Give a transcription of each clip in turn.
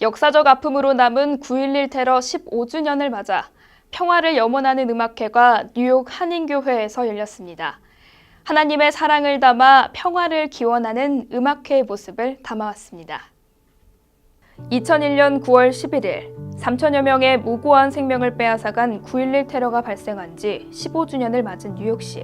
역사적 아픔으로 남은 9.11 테러 15주년을 맞아 평화를 염원하는 음악회가 뉴욕 한인교회에서 열렸습니다. 하나님의 사랑을 담아 평화를 기원하는 음악회의 모습을 담아왔습니다. 2001년 9월 11일 3천여 명의 무고한 생명을 빼앗아간 9.11 테러가 발생한 지 15주년을 맞은 뉴욕시.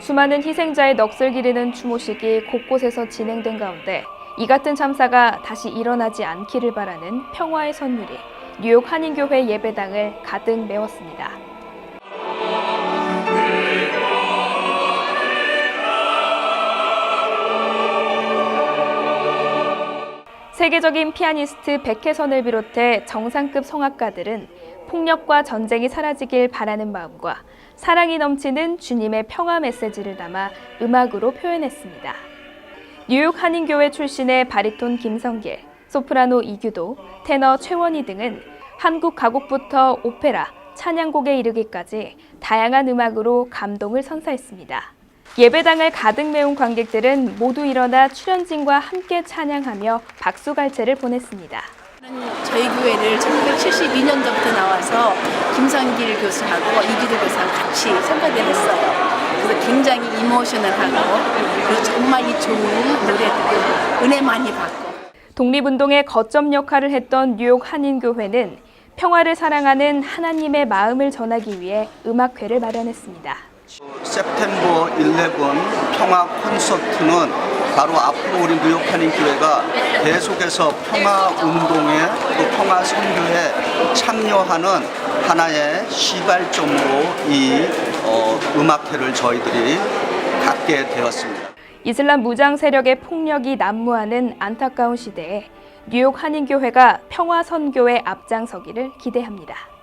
수많은 희생자의 넋을 기리는 추모식이 곳곳에서 진행된 가운데 이 같은 참사가 다시 일어나지 않기를 바라는 평화의 선율이 뉴욕 한인교회 예배당을 가득 메웠습니다. 세계적인 피아니스트 백혜선을 비롯해 정상급 성악가들은 폭력과 전쟁이 사라지길 바라는 마음과 사랑이 넘치는 주님의 평화 메시지를 담아 음악으로 표현했습니다. 뉴욕 한인교회 출신의 바리톤 김성길, 소프라노 이규도, 테너 최원희 등은 한국 가곡부터 오페라, 찬양곡에 이르기까지 다양한 음악으로 감동을 선사했습니다. 예배당을 가득 메운 관객들은 모두 일어나 출연진과 함께 찬양하며 박수갈채를 보냈습니다. 저희 교회를 1972년도부터 나와서 김성길 교수하고 이기도 교수랑 같이 성가대를 했어요. 그래서 굉장히 이모셔널하고 그리고 정말 이 좋은 노래들 은혜 많이 받고 독립운동의 거점 역할을 했던 뉴욕 한인교회는 평화를 사랑하는 하나님의 마음을 전하기 위해 음악회를 마련했습니다. september 11 평화 콘서트는 바로 앞으로 우리 뉴욕 한인 교회가 계속해서 평화 운동에 또 평화 선교에 참여하는 하나의 시발점으로 이 어, 음악회를 저희들이 갖게 되었습니다. 이슬람 무장 세력의 폭력이 난무하는 안타까운 시대에 뉴욕 한인교회가 평화 선교에 앞장서기를 기대합니다.